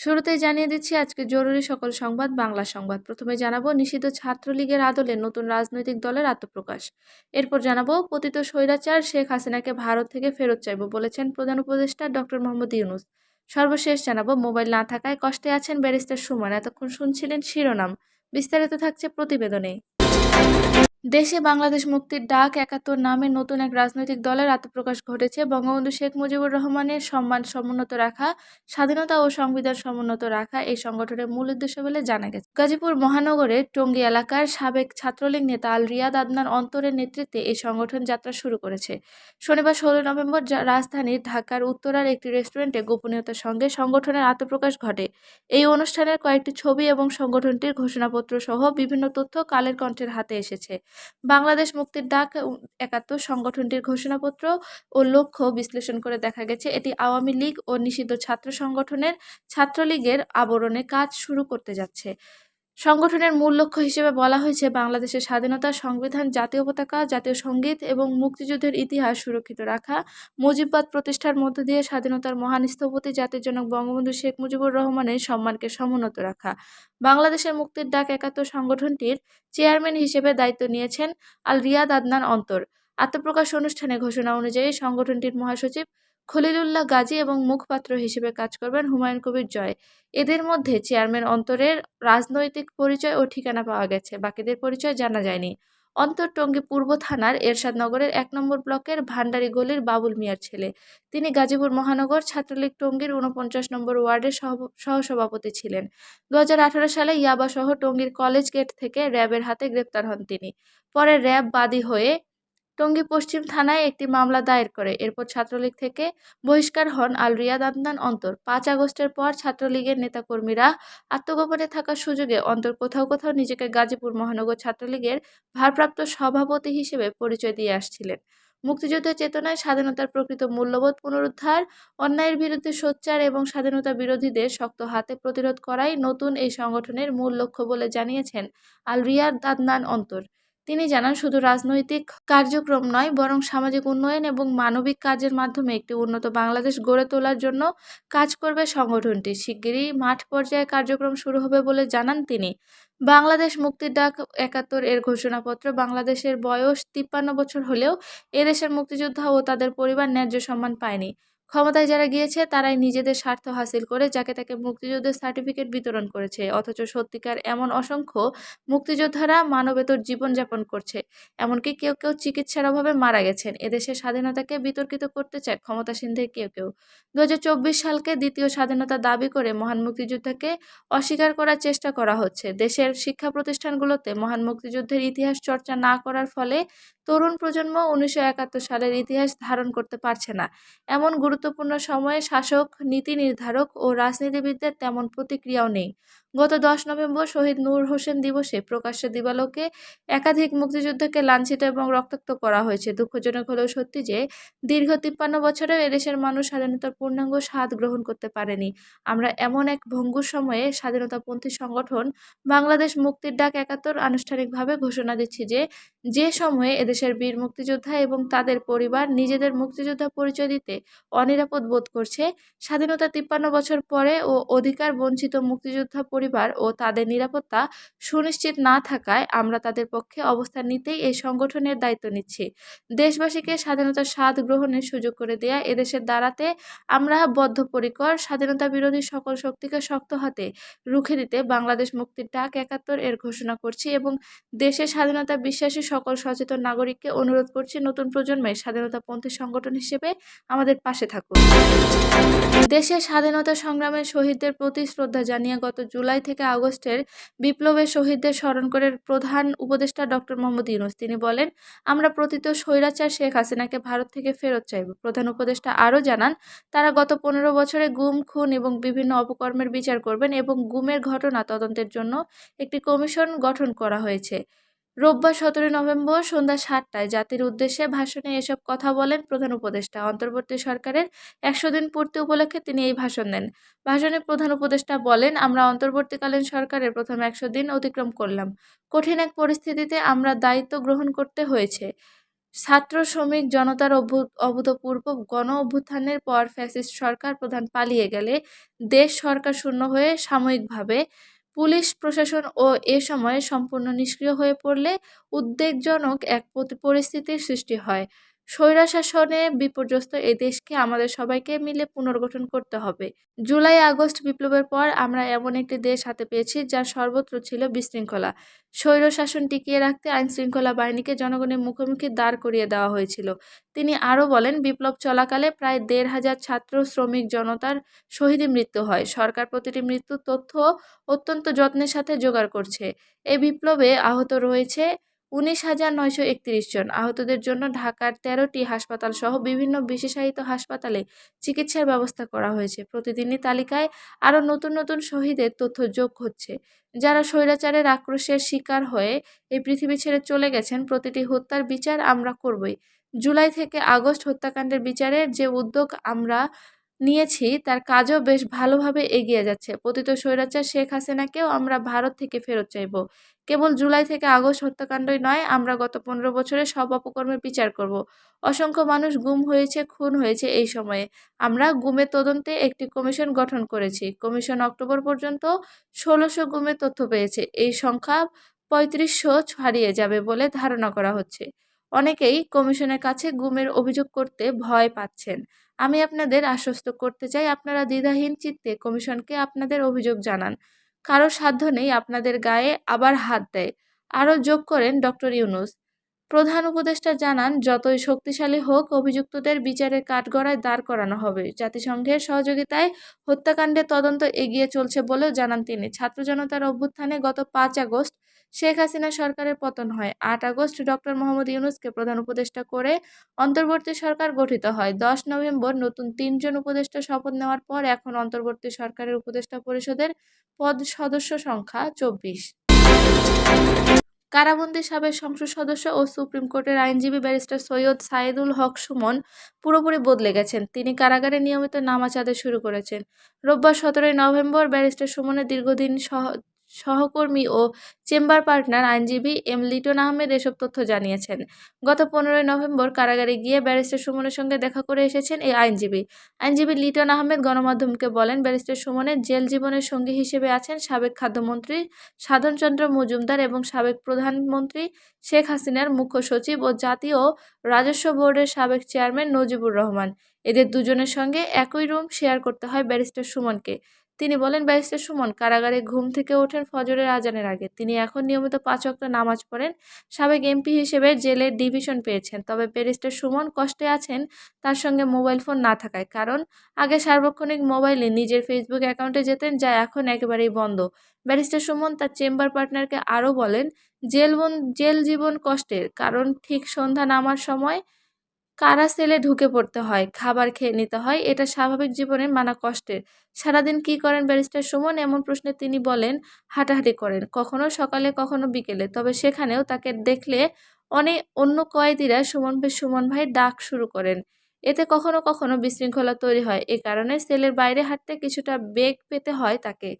শুরুতেই জানিয়ে দিচ্ছি, আজকে জরুরি সকল সংবাদ, বাংলা সংবাদ। প্রথমে জানাব, নিষিদ্ধ ছাত্রলীগের আদলে নতুন রাজনৈতিক দলের আত্মপ্রকাশ। এরপর জানাব, পতিত স্বৈরাচার শেখ হাসিনাকে ভারত থেকে ফেরত চাইব বলেছেন প্রধান উপদেষ্টা ডক্টর মোহাম্মদ ইউনুস। সর্বশেষ জানাব, মোবাইল না থাকায় কষ্টে আছেন ব্যারিস্টার সুমন। এতক্ষণ শুনছিলেন শিরোনাম। বিস্তারিত থাকছে প্রতিবেদনে দেশে বাংলাদেশ মুক্তির ডাক একাত্তর নামে নতুন এক রাজনৈতিক দলের আত্মপ্রকাশ ঘটেছে। বঙ্গবন্ধু শেখ মুজিবুর রহমানের সম্মান সমুন্নত রাখা, স্বাধীনতা ও সংবিধান সমুন্নত রাখা এই সংগঠনের মূল উদ্দেশ্য বলে জানা গেছে। গাজীপুর মহানগরের টঙ্গী এলাকার সাবেক ছাত্রলীগ নেতা আল রিয়াদ আদনান অন্তরের নেতৃত্বে এই সংগঠন যাত্রা শুরু করেছে। শনিবার ষোলো নভেম্বর রাজধানীর ঢাকার উত্তরার একটি রেস্টুরেন্টে গোপনীয়তার সঙ্গে সংগঠনের আত্মপ্রকাশ ঘটে। এই অনুষ্ঠানের কয়েকটি ছবি এবং সংগঠনটির ঘোষণাপত্র সহ বিভিন্ন তথ্য কালের কণ্ঠের হাতে এসেছে। বাংলাদেশ মুক্তির ডাক একাত্তর সংগঠনটির ঘোষণাপত্র ও লক্ষ্য বিশ্লেষণ করে দেখা গেছে, এটি আওয়ামী লীগ ও নিষিদ্ধ ছাত্র সংগঠনের ছাত্রলীগের আবরণে কাজ শুরু করতে যাচ্ছে। সংগঠনের মূল লক্ষ্য হিসেবে বলা হয়েছে বাংলাদেশের স্বাধীনতা সংবিধান, জাতীয় পতাকা, জাতীয় সংগীত এবং মুক্তিযুদ্ধের ইতিহাস সুরক্ষিত রাখা, মুজিববাদ প্রতিষ্ঠার মধ্য দিয়ে স্বাধীনতার মহান স্থপতি জাতির জনক বঙ্গবন্ধু শেখ মুজিবুর রহমানের সম্মানকে সমুন্নত রাখা। বাংলাদেশের মুক্তির ডাক একাত্তর সংগঠনটির চেয়ারম্যান হিসেবে দায়িত্ব নিয়েছেন আল রিয়াদ আদনান অন্তর। আত্মপ্রকাশ অনুষ্ঠানে ঘোষণা অনুযায়ী সংগঠনটির মহাসচিব খলিলুল্লাহ গাজী এবং মুখপাত্র হিসেবে কাজ করবেন হুমায়ুন কবির জয়। এদের মধ্যে চেয়ারম্যান অন্তরের রাজনৈতিক পরিচয় ও ঠিকানা পাওয়া গেছে, বাকিদের পরিচয় জানা যায়নি। অন্তর টঙ্গী পূর্ব থানার এরশাদনগরের এক নম্বর ব্লকের ভান্ডারি গলির বাবুল মিয়ার ছেলে। তিনি গাজীপুর মহানগর ছাত্রলীগ টঙ্গীর উনপঞ্চাশ নম্বর ওয়ার্ডের সহ- সহসভাপতি ছিলেন। দু হাজার আঠারো সালে ইয়াবাসহ টঙ্গীর কলেজ গেট থেকে র্যাবের হাতে গ্রেপ্তার হন তিনি। পরে র্যাব বাদী হয়ে টঙ্গী পশ্চিম থানায় একটি মামলা দায়ের করে। এরপর ছাত্রলীগ থেকে বহিষ্কার হন আল রিয়াদ আদনান অন্তর। পাঁচ আগস্টের পর ছাত্রলীগের নেতাকর্মীরা আত্মগোপনে থাকার সুযোগে অন্তর কোথাও কোথাও নিজেকে গাজীপুর মহানগর ছাত্রলীগের ভারপ্রাপ্ত সভাপতি হিসেবে পরিচয় দিয়ে আসছিলেন। মুক্তিযুদ্ধের চেতনায় স্বাধীনতার প্রকৃত মূল্যবোধ পুনরুদ্ধার, অন্যায়ের বিরুদ্ধে সোচ্চার এবং স্বাধীনতা বিরোধীদের শক্ত হাতে প্রতিরোধ করাই নতুন এই সংগঠনের মূল লক্ষ্য বলে জানিয়েছেন আল রিয়াদ আদনান অন্তর। তিনি জানান, শুধু রাজনৈতিক কার্যক্রম নয়, বরং সামাজিক উন্নয়ন এবং মানবিক কাজের মাধ্যমে একটি উন্নত বাংলাদেশ গড়ে তোলার জন্য কাজ করবে সংগঠনটি। শিগগিরই মাঠ পর্যায়ে কার্যক্রম শুরু হবে বলে জানান তিনি। বাংলাদেশ মুক্তির ডাক একাত্তর এর ঘোষণাপত্র বাংলাদেশের বয়স তিপ্পান্ন বছর হলেও এদেশের মুক্তিযোদ্ধা ও তাদের পরিবার ন্যায্য সম্মান পায়নি। ক্ষমতায় যারা গিয়েছে, তারাই নিজেদের স্বার্থ হাসিল করে যাকে তাকে মুক্তিযুদ্ধের সার্টিফিকেট বিতরণ করেছে। অথচ সত্যিকার এমন অসংখ্য মুক্তিযোদ্ধারা মানবেতর জীবনযাপন করছে। এমনকি কেউ কেউ চিকিৎসার অভাবে মারা গেছেন। এদেশের স্বাধীনতাকে বিতর্কিত করতে চায় ক্ষমতাসীনদের কেউ কেউ। দু সালকে দ্বিতীয় স্বাধীনতা দাবি করে মহান মুক্তিযুদ্ধকে অস্বীকার করার চেষ্টা করা হচ্ছে। দেশের শিক্ষা প্রতিষ্ঠানগুলোতে মহান মুক্তিযুদ্ধের ইতিহাস চর্চা না করার ফলে তরুণ প্রজন্ম উনিশশো একাত্তর সালের ইতিহাস ধারণ করতে পারছে না। এমন গুরুত্বপূর্ণ সময়ে শাসক নীতি নির্ধারক ও রাজনীতিবিদদের তেমন প্রতিক্রিয়াও নেই। গত দশ নভেম্বর শহীদ নূর হোসেন দিবসে প্রকাশ্যে দিবালোকে একাধিক মুক্তিযুদ্ধকে লাঞ্ছিত এবং রক্তাক্ত করা হয়েছে। দুঃখজনক হলেও সত্যি যে, দীর্ঘ তিপ্পান্ন বছরেও এদেশের মানুষ স্বাধীনতার পূর্ণাঙ্গ স্বাদ গ্রহণ করতে পারেনি। আমরা এমন এক ভঙ্গুর সময়ে স্বাধীনতাপন্থী সংগঠন বাংলাদেশ মুক্তির ডাক একাত্তর আনুষ্ঠানিকভাবে ঘোষণা দিচ্ছি যে যে সময়ে এদেশের বীর মুক্তিযোদ্ধা এবং তাদের পরিবার নিজেদের মুক্তিযোদ্ধা পরিচয় দিতে অনিরাপদ বোধ করছে, স্বাধীনতা তিপ্পান্ন বছর পরে ও অধিকার বঞ্চিত মুক্তিযোদ্ধা পরিবার ও তাদের নিরাপত্তা সুনিশ্চিত না থাকায় আমরা তাদের পক্ষে অবস্থান নিতেই এই সংগঠনের দায়িত্ব নিচ্ছি। দেশবাসীকে স্বাধীনতার স্বাদ গ্রহণের সুযোগ করে দেয়া এদেশের দ্বারাতে আমরা বদ্ধপরিকর, স্বাধীনতা বিরোধী সকল শক্তিকে শক্ত হাতে রুখে দিতে বাংলাদেশ মুক্তির ডাক একাত্তর এর ঘোষণা করছি এবং দেশের স্বাধীনতা বিশ্বাসী সকল সচেতন নাগরিককে অনুরোধ করছি নতুন প্রজন্মের স্বাধীনতাপন্থী সংগঠন হিসেবে আমাদের পাশে থাকুন। দেশের স্বাধীনতা সংগ্রামের শহীদদের প্রতি শ্রদ্ধা জানিয়ে গত জুলাই থেকে আগস্টের বিপ্লবের শহীদদের স্মরণ করে প্রধান উপদেষ্টা ডক্টর মোহাম্মদ ইউনুস। তিনি বলেন, আমরা প্রতীত স্বৈরাচার শেখ হাসিনাকে ভারত থেকে ফেরত চাইব। প্রধান উপদেষ্টা আরও জানান, তারা গত পনেরো বছরে গুম, খুন এবং বিভিন্ন অপকর্মের বিচার করবেন এবং গুমের ঘটনা তদন্তের জন্য একটি কমিশন গঠন করা হয়েছে। রোববার সতেরোই নভেম্বর সন্ধ্যা সাতটায় জাতির উদ্দেশ্যে ভাষণে এসব কথা বলেন প্রধান উপদেষ্টা। অন্তর্বর্তী সরকারের একশো দিন পূর্তি উপলক্ষে তিনি এই ভাষণ দেন। ভাষণে প্রধান উপদেষ্টা বলেন, আমরা অন্তর্বর্তীকালীন সরকারের প্রথম একশো দিন অতিক্রম করলাম। কঠিন এক পরিস্থিতিতে আমরা দায়িত্ব গ্রহণ করতে হয়েছে। ছাত্র, শ্রমিক, জনতার অভূতপূর্ব গণ অভ্যুত্থানের পর ফ্যাসিস্ট সরকার প্রধান পালিয়ে গেলে দেশ সরকার শূন্য হয়ে সাময়িকভাবে পুলিশ প্রশাসন ও এ সময় সম্পূর্ণ নিষ্ক্রিয় হয়ে পড়লে উদ্বেগজনক এক পরিস্থিতির সৃষ্টি হয়। স্বৈরশাসনে বিপর্যস্ত এই দেশকে আমাদের সবাইকে মিলে পুনর্গঠন করতে হবে। জুলাই, আগস্ট বিপ্লবের পর আমরা এমন একটি দেশ হাতে পেয়েছি যার সর্বত্র ছিল বিশৃঙ্খলা। স্বৈরশাসন টিকিয়ে রাখতে আইনশৃঙ্খলা বাহিনীকে জনগণের মুখোমুখি দাঁড় করিয়ে দেওয়া হয়েছিল। তিনি আরও বলেন, বিপ্লব চলাকালে প্রায় দেড় হাজার ছাত্র, শ্রমিক, জনতার শহীদী মৃত্যু হয়। সরকার প্রতিটি মৃত্যুর তথ্য অত্যন্ত যত্নের সাথে জোগাড় করছে। এই বিপ্লবে আহত রয়েছে উনিশ হাজার নয়শো একত্রিশ জন। আহতদের জন্য ঢাকার তেরোটি হাসপাতাল সহ বিভিন্ন বিশেষায়িত হাসপাতালে চিকিৎসার ব্যবস্থা করা হয়েছে। প্রতিদিনই তালিকায় আরও নতুন নতুন শহীদের তথ্য যোগ হচ্ছে। যারা স্বৈরাচারের আক্রোশের শিকার হয়ে এই পৃথিবী ছেড়ে চলে গেছেন, প্রতিটি হত্যার বিচার আমরা করবই। জুলাই থেকে আগস্ট হত্যাকাণ্ডের বিচারের যে উদ্যোগ আমরা নিয়েছি, তার কাজও বেশ ভালোভাবে এগিয়ে যাচ্ছে। পতিত স্বৈরাচার শেখ হাসিনাকেও আমরা ভারত থেকে ফেরত চাইব। কেবল জুলাই থেকে আগস্ট হত্যাকাণ্ডই নয়, আমরা গত পনেরো বছরে সব অপকর্মের বিচার করব। অসংখ্য মানুষ গুম হয়েছে, খুন হয়েছে এই সময়ে। আমরা গুমের তদন্তে একটি কমিশন গঠন করেছি। কমিশন অক্টোবর পর্যন্ত ষোলোশো গুমের তথ্য পেয়েছে। এই সংখ্যা পঁয়ত্রিশশো ছাড়িয়ে যাবে বলে ধারণা করা হচ্ছে। অনেকেই কমিশনের কাছে গুমের অভিযোগ করতে ভয় পাচ্ছেন। আমি আপনাদের আশ্বস্ত করতে চাই, আপনারা দ্বিধাহীন চিত্তে কমিশনকে আপনাদের অভিযোগ জানান। কারও সাধ্য নেই আপনাদের গায়ে আবার হাত দেয়। আরও যোগ করেন ডক্টর ইউনুস। প্রধান উপদেষ্টা জানান, যতই শক্তিশালী হোক, অভিযুক্তদের বিচারের কাঠগড়ায় দাঁড় করানো হবে। জাতিসংঘের সহযোগিতায় হত্যাকাণ্ডের তদন্ত এগিয়ে চলছে বলেও জানান তিনি। ছাত্র জনতার অভ্যুত্থানে গত পাঁচ আগস্ট শেখ হাসিনা সরকারের পতন হয়। আট আগস্ট ডক্টর মোহাম্মদ ইউনুসকে প্রধান উপদেষ্টা করে অন্তর্বর্তী সরকার গঠিত হয়। দশ নভেম্বর নতুন তিনজন উপদেষ্টা শপথ নেওয়ার পর এখন অন্তর্বর্তী সরকারের উপদেষ্টা পরিষদের পদ সদস্য সংখ্যা চব্বিশ। কারাবন্দী সাবেক সংসদ সদস্য ও সুপ্রিম কোর্টের আইনজীবী ব্যারিস্টার সৈয়দ সাইদুল হক সুমন পুরোপুরি বদলে গেছেন। তিনি কারাগারে নিয়মিত নামাজ আদায় শুরু করেছেন। রোববার সতেরোই নভেম্বর ব্যারিস্টার সুমনের দীর্ঘদিন সহ সহকর্মী ও চেম্বার পার্টনার আইনজীবী এম লিটন আহমেদ এসব তথ্য জানিয়েছেন। গত পনেরোই নভেম্বর কারাগারে গিয়ে ব্যারিস্টার সুমনের সঙ্গে দেখা করে এসেছেন এই আইনজীবী। আইনজীবী লিটন আহমেদ গণমাধ্যমকে বলেন, ব্যারিস্টার সুমনের জেল জীবনের সঙ্গী হিসেবে আছেন সাবেক খাদ্যমন্ত্রী সাধনচন্দ্র মজুমদার এবং সাবেক প্রধানমন্ত্রী শেখ হাসিনার মুখ্য সচিব ও জাতীয় রাজস্ব বোর্ডের সাবেক চেয়ারম্যান নজিবুর রহমান। এদের দুজনের সঙ্গে একই রুম শেয়ার করতে হয় ব্যারিস্টার সুমনকে। তিনি বলেন, ব্যারিস্টার সুমন, কারাগারে ঘুম থেকে ওঠেন ফজরের আজানের আগে। তিনি এখন নিয়মিত পাঁচ ওয়াক্ত নামাজ পড়েন। সাবেক এমপি হিসেবে জেলের ডিভিশন পেয়েছেন। তবে ব্যারিস্টার সুমন কষ্টে আছেন তার সঙ্গে মোবাইল ফোন না থাকায়। কারণ, আগে সার্বক্ষণিক মোবাইলে নিজের ফেসবুক অ্যাকাউন্টে যেতেন, যা এখন একেবারেই বন্ধ। ব্যারিস্টার সুমন তার চেম্বার পার্টনারকে আরও বলেন, জেল জেল জীবন কষ্টের। কারণ, ঠিক সন্ধ্যা নামার সময় কারা সেলে ঢুকে পড়তে হয়, খাবার খেয়ে নিতে হয়। এটা স্বাভাবিক জীবনে মানা কষ্টের। সারাদিন কি করেন ব্যারিস্টার সুমন? এমন প্রশ্নে তিনি বলেন, হাঁটাহাঁটি করেন, কখনো সকালে, কখনো বিকেলে। তবে সেখানেও তাকে দেখলে অনেক অন্য কয়েদিরা সুমন ভাই সুমন ভাই ডাক শুরু করেন। এতে কখনো কখনো বিশৃঙ্খলা তৈরি হয়। এ কারণে সেলের বাইরে হাঁটতে কিছুটা বেগ পেতে হয় তাকে।